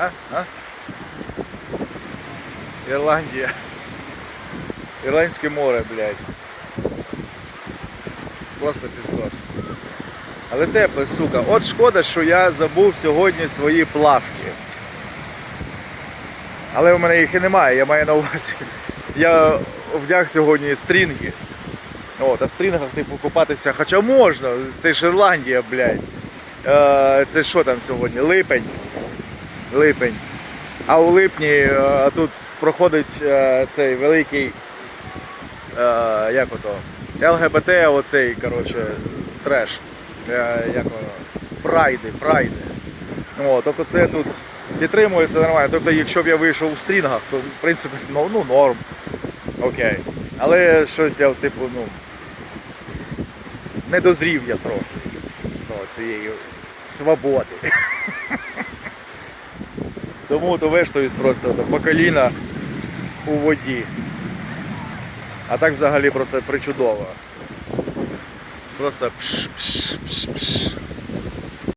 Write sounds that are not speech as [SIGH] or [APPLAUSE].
А? А? Ірландія. Ірландське море, блядь. Просто піздос. Але тепле, сука. От шкода, що я забув сьогодні свої плавки. Але у мене їх і немає, я маю на увазі. Я вдяг сьогодні стрінги. От, а в стрінгах типу купатися, хоча можна, це ж Ірландія, блядь. Е, це що там сьогодні? Липень. Липень. А у липні е, тут проходить е, цей великий е, як ото, ЛГБТ, оцей, коротше, треш. Як? Прайди, прайди. О, тобто це тут підтримується нормально. Тобто, якщо б я вийшов у стрінгах, то в принципі ну, ну норм. Окей. Але щось я, типу, ну. Не дозрів я трохи до цієї свободи. [LAUGHS] Тому то вештуюсь просто по коліна у воді. А так взагалі просто причудово. Просто пш пш пш пш